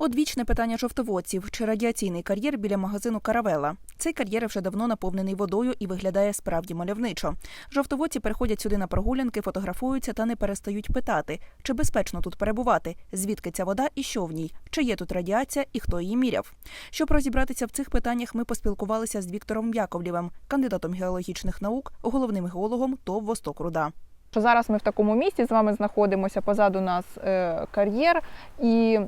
Одвічне питання жовтоводців чи радіаційний кар'єр біля магазину Каравела. Цей кар'єр вже давно наповнений водою і виглядає справді мальовничо. Жовтоводці приходять сюди на прогулянки, фотографуються та не перестають питати, чи безпечно тут перебувати, звідки ця вода і що в ній, чи є тут радіація і хто її міряв. Щоб розібратися в цих питаннях, ми поспілкувалися з Віктором Яковлєвим, кандидатом геологічних наук, головним геологом ТОВ «Восток Руда». Що зараз ми в такому місці з вами знаходимося позаду нас е, кар'єр, і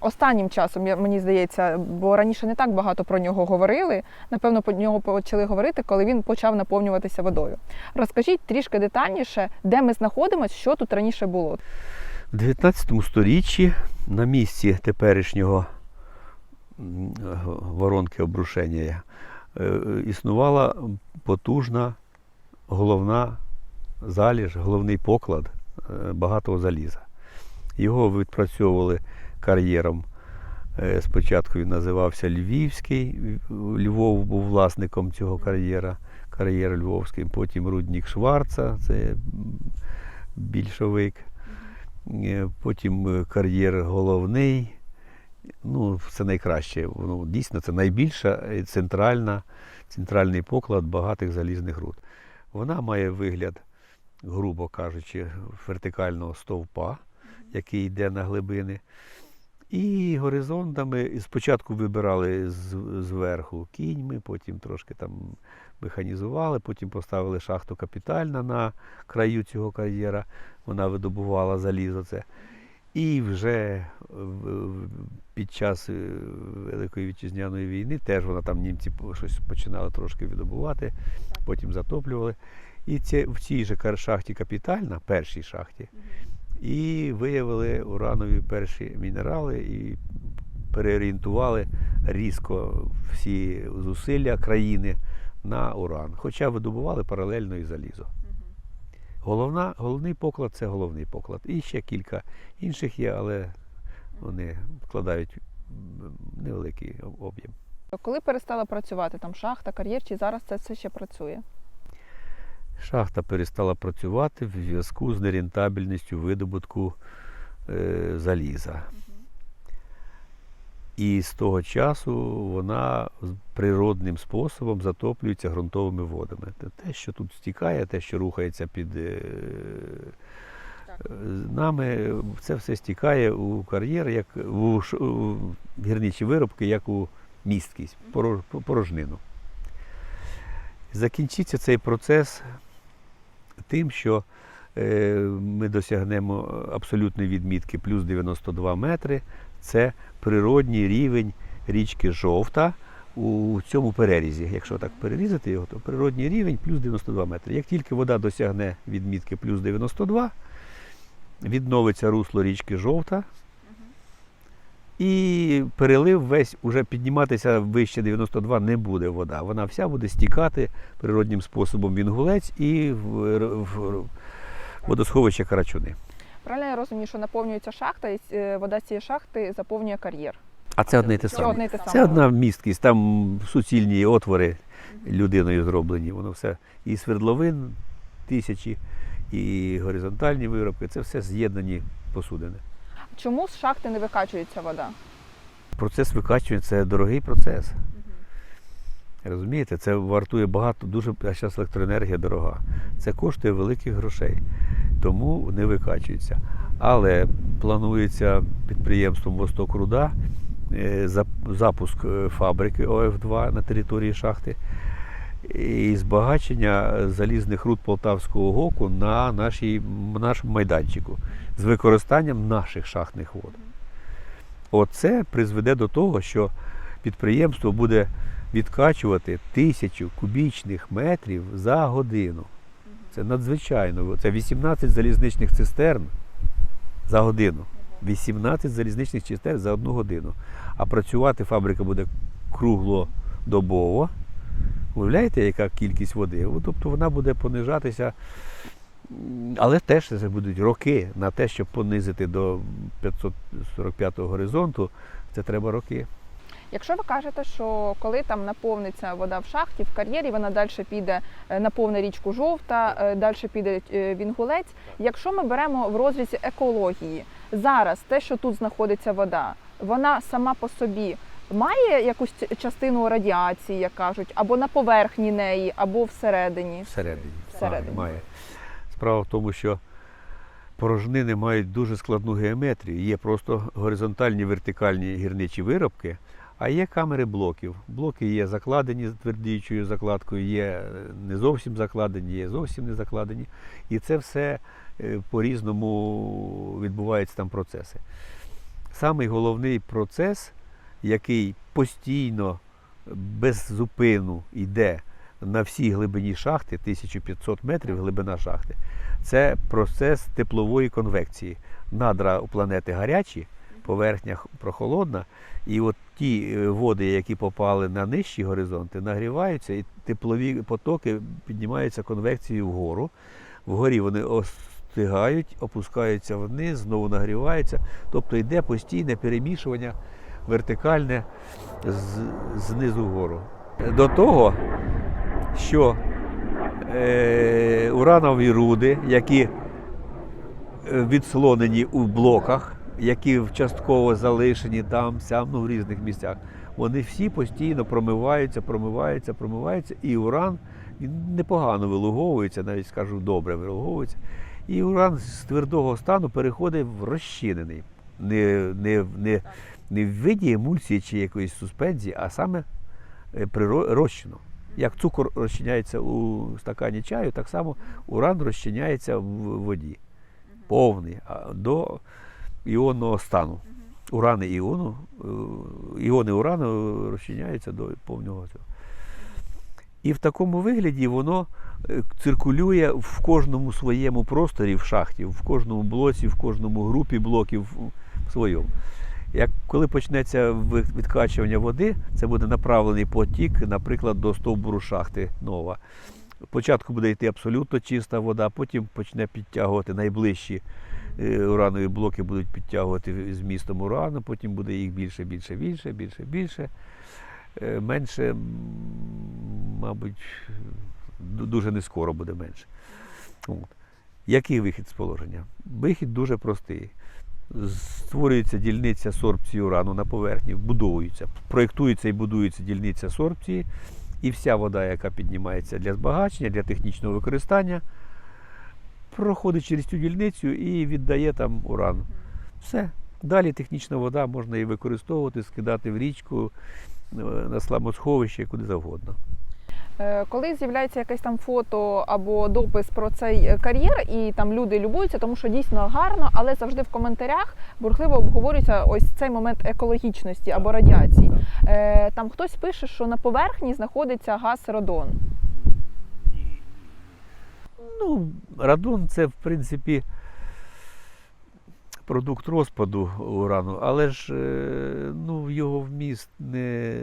останнім часом мені здається, бо раніше не так багато про нього говорили. Напевно, про нього почали говорити, коли він почав наповнюватися водою. Розкажіть трішки детальніше, де ми знаходимося, що тут раніше було. В 19 сторіччі на місці теперішнього воронки обрушення е, існувала потужна головна заліж, головний поклад е, багатого заліза. Його відпрацьовували кар'єром. Е, Спочатку він називався Львівський, Львов був власником цього кар'єра, кар'єр Львовський, потім Руднік Шварца, це більшовик. Е, Потім кар'єр головний. Ну, це найкраще. Ну, дійсно, це найбільша центральна, центральний поклад багатих залізних руд. Вона має вигляд, грубо кажучи, вертикального стовпа, який йде на глибини. І горизонтами і спочатку вибирали з, зверху кіньми, потім трошки там механізували, потім поставили шахту капітальна на краю цього кар'єра вона видобувала залізо це. І вже під час е, Великої вітчизняної війни теж вона там німці щось починали трошки видобувати, потім затоплювали. І це, в цій же шахті капітальна, першій шахті, і виявили уранові перші мінерали і переорієнтували різко всі зусилля країни на уран. Хоча видобували паралельно і залізо. Головна, головний поклад це головний поклад. І ще кілька інших є, але вони вкладають невеликий об'єм. Коли перестала працювати там шахта, кар'єр, чи зараз це все ще працює? Шахта перестала працювати в зв'язку з нерентабельністю видобутку е, заліза. І з того часу вона природним способом затоплюється ґрунтовими водами. Те- що тут стікає, те, що рухається під е, е, нами, це все стікає у кар'єр, як у, у гірничі виробки, як у місткість, порож- порожнину. Закінчиться цей процес тим, що е, ми досягнемо абсолютної відмітки плюс 92 метри. Це природній рівень річки Жовта у цьому перерізі. Якщо так перерізати його, то природній рівень плюс 92 метри. Як тільки вода досягне відмітки плюс 92, відновиться русло річки Жовта. І перелив весь уже підніматися вище 92 не буде вода. Вона вся буде стікати природнім способом в інгулець і в, в водосховище Карачуни. Правильно я розумію, що наповнюється шахта, і е, вода з цієї шахти заповнює кар'єр. А це одне й те Це саме. одне те саме. Це одна місткість, там суцільні отвори людиною зроблені. Воно все і свердловин тисячі, і горизонтальні виробки. Це все з'єднані посудини. Чому з шахти не викачується вода? Процес викачування це дорогий процес. Розумієте, це вартує багато, дуже а зараз електроенергія дорога. Це коштує великих грошей, тому не викачується. Але планується підприємством Восток Руда е, запуск е, фабрики ОФ2 на території шахти і збагачення залізних руд Полтавського ГОКу на нашій, нашому майданчику з використанням наших шахтних вод. Оце призведе до того, що підприємство буде відкачувати тисячу кубічних метрів за годину. Це надзвичайно. Це 18 залізничних цистерн за годину. 18 залізничних цистерн за одну годину. А працювати фабрика буде круглодобово. Уявляєте, яка кількість води? Тобто вона буде понижатися. Але теж це будуть роки на те, щоб понизити до 545 горизонту. Це треба роки. Якщо ви кажете, що коли там наповниться вода в шахті, в кар'єрі, вона далі піде е, наповне річку жовта, е, далі піде е, в Інгулець. Якщо ми беремо в розрізі екології, зараз те, що тут знаходиться вода, вона сама по собі має якусь частину радіації, як кажуть, або на поверхні неї, або всередині. Всередині. Всередині. Має, має. Справа в тому, що порожнини мають дуже складну геометрію. Є просто горизонтальні вертикальні гірничі виробки, а є камери блоків. Блоки є закладені з твердіючою закладкою, є е, не зовсім закладені, є зовсім не закладені. І це все е, по-різному відбуваються там процеси. Самий головний процес, який постійно без зупину йде на всій глибині шахти, 1500 метрів глибина шахти, це процес теплової конвекції. Надра у планети гарячі, поверхня прохолодна, і от ті е, води, які попали на нижчі горизонти, нагріваються, і теплові потоки піднімаються конвекцією вгору. Вгорі вони остигають, опускаються вниз, знову нагріваються. Тобто йде постійне перемішування вертикальне з, знизу вгору. До того, що е, уранові руди, які е, відслонені у блоках, які частково залишені там, сям, ну, в різних місцях, вони всі постійно промиваються, промиваються, промиваються, і уран він непогано вилуговується, навіть скажу, добре вилуговується. І уран з твердого стану переходить в розчинений. Не, не, не, не в виді емульсії чи якоїсь суспензії, а саме е, розчину. Як цукор розчиняється у стакані чаю, так само уран розчиняється в воді. Повний до іонного стану. Урани іону, е, іони урану розчиняються до повного цього. І в такому вигляді воно е, циркулює в кожному своєму просторі в шахті, в кожному блоці, в кожному групі блоків в своєму. Як коли почнеться відкачування води, це буде направлений потік, наприклад, до стовбуру шахти нова. Спочатку буде йти абсолютно чиста вода, потім почне підтягувати найближчі е, уранові блоки будуть підтягувати з містом урану, потім буде їх більше, більше, більше, більше, більше. Е, Менше, мабуть, дуже не скоро буде менше. От. Який вихід з положення? Вихід дуже простий. Створюється дільниця сорбції урану на поверхні, будується, проєктується і будується дільниця сорбції, і вся вода, яка піднімається для збагачення, для технічного використання, проходить через цю дільницю і віддає там уран. Все. Далі технічна вода можна і використовувати, скидати в річку, е, на сламосховище, куди завгодно. Е, Коли з'являється якесь там фото або допис про цей е, кар'єр, і там люди любуються, тому що дійсно гарно, але завжди в коментарях бурхливо обговорюється ось цей момент екологічності або радіації. Е, Там хтось пише, що на поверхні знаходиться газ радон. Ну, радон це, в принципі, продукт розпаду урану, але ж е, ну, його вміст не,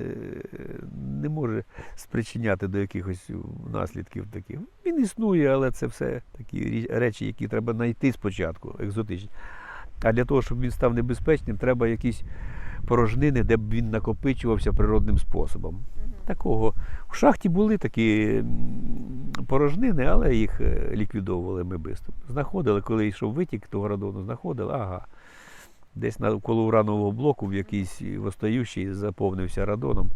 не може спричиняти до якихось наслідків таких. Він існує, але це все такі речі, які треба знайти спочатку, екзотичні. А для того, щоб він став небезпечним, треба якісь порожнини, де б він накопичувався природним способом. Такого. В шахті були такі порожнини, але їх е, ліквідовували ми швидко. Знаходили, коли йшов витік того радону, знаходили, ага. Десь навколо уранового блоку в якийсь остаючий заповнився радоном.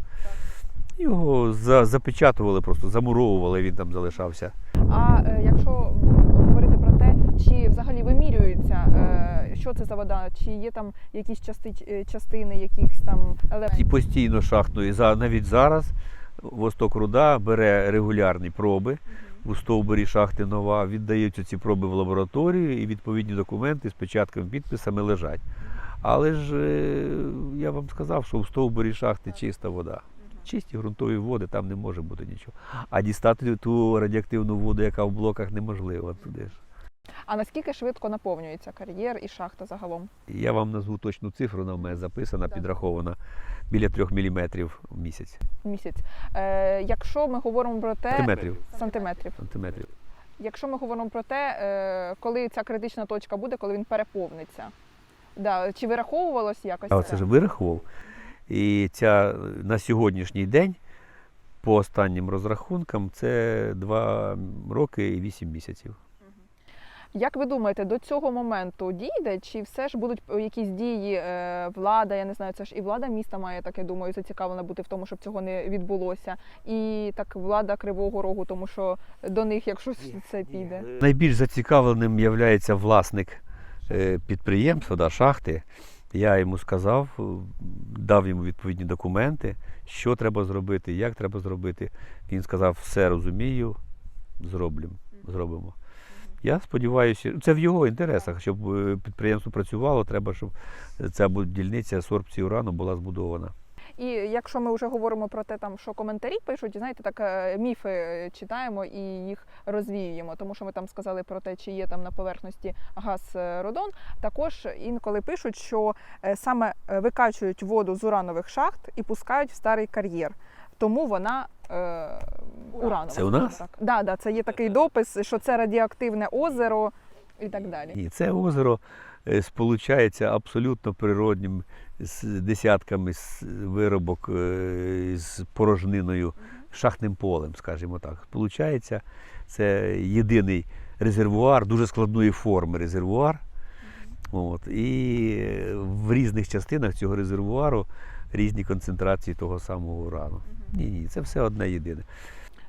Його за, запечатували, просто замуровували, він там залишався. А е, якщо говорити про те, чи взагалі вимірюється, е, що це за вода, чи є там якісь части, е, частини, якихось там І елементів? постійно шахтою, за, навіть зараз Восток Руда бере регулярні проби у стовбурі шахти нова, віддаються ці проби в лабораторію і відповідні документи з печатками, підписами лежать. Але ж е, я вам сказав, що в стовбурі шахти чиста вода. Чисті ґрунтові води, там не може бути нічого. А дістати ту радіоактивну воду, яка в блоках, неможливо туди ж. А наскільки швидко наповнюється кар'єр і шахта загалом? Я вам назву точну цифру, вона в мене записана, підрахована біля трьох міліметрів в місяць. в Місяць. Е, якщо ми говоримо про те Сантиметрів. сантиметрів. Сантиметрів. Якщо ми говоримо про те, е, коли ця критична точка буде, коли він переповниться. Да, чи вираховувалось якось? А це? це ж вирахував. І ця на сьогоднішній день, по останнім розрахункам, це 2 роки і 8 місяців. Як ви думаєте, до цього моменту дійде, чи все ж будуть якісь дії е, влада? Я не знаю, це ж і влада міста має так, я думаю, зацікавлена бути в тому, щоб цього не відбулося. І так влада Кривого Рогу, тому що до них, якщо це піде. Найбільш зацікавленим є власник е, підприємства, да, шахти. Я йому сказав, е, дав йому відповідні документи, що треба зробити, як треба зробити. Він сказав, все розумію, зроблємо, зробимо. Я сподіваюся, це в його інтересах, щоб е, підприємство працювало, треба, щоб ця бу- дільниця сорбції урану була збудована. І якщо ми вже говоримо про те, там що коментарі пишуть, знаєте, так е, міфи е, читаємо і їх розвіюємо, тому що ми там сказали про те, чи є там на поверхності газ е, родон. Також інколи пишуть, що е, саме е, викачують воду з уранових шахт і пускають в старий кар'єр. Тому вона е, уранова. Це у нас? Так, да, да, це є такий допис, що це радіоактивне озеро і так далі. Ні, це озеро е, сполучається абсолютно природнім з десятками виробок е, з порожниною, шахтним полем, скажімо так. Сполучається це єдиний резервуар, дуже складної форми резервуар. От, і е, в різних частинах цього резервуару різні концентрації того самого урану. Ні, ні, це все одне єдине.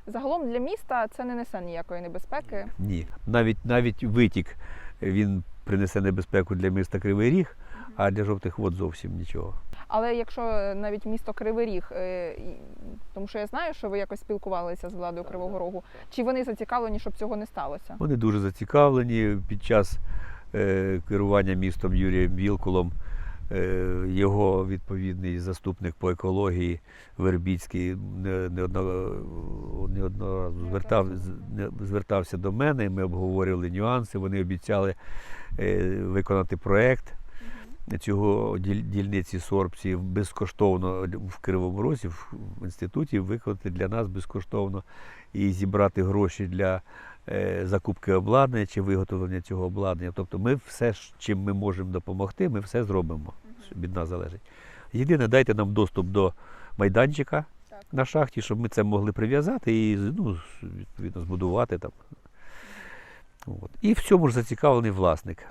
Загалом для міста це не несе ніякої небезпеки. Ні. Навіть, навіть витік він принесе небезпеку для міста Кривий Ріг, а для жовтих вод зовсім нічого. Але якщо е, навіть місто Кривий Ріг, е, тому що я знаю, що ви якось спілкувалися з владою Кривого Рогу, чи вони зацікавлені, щоб цього не сталося? Вони дуже зацікавлені під час е, керування містом Юрієм Вілкулом. Е, його відповідний заступник по екології Вербіцький не- неодно, неодноразово звертав, з- не- звертався до мене. і Ми обговорювали нюанси. Вони обіцяли е, виконати проект цього дільниці сорбції безкоштовно в Кривому Розі в інституті виконати для нас безкоштовно і зібрати гроші для закупки обладнання чи виготовлення цього обладнання. Тобто ми все, чим ми можемо допомогти, ми все зробимо. Від нас залежить. Єдине, дайте нам доступ до майданчика Так. на шахті, щоб ми це могли прив'язати і ну, відповідно збудувати там. От. І в цьому ж зацікавлений власник.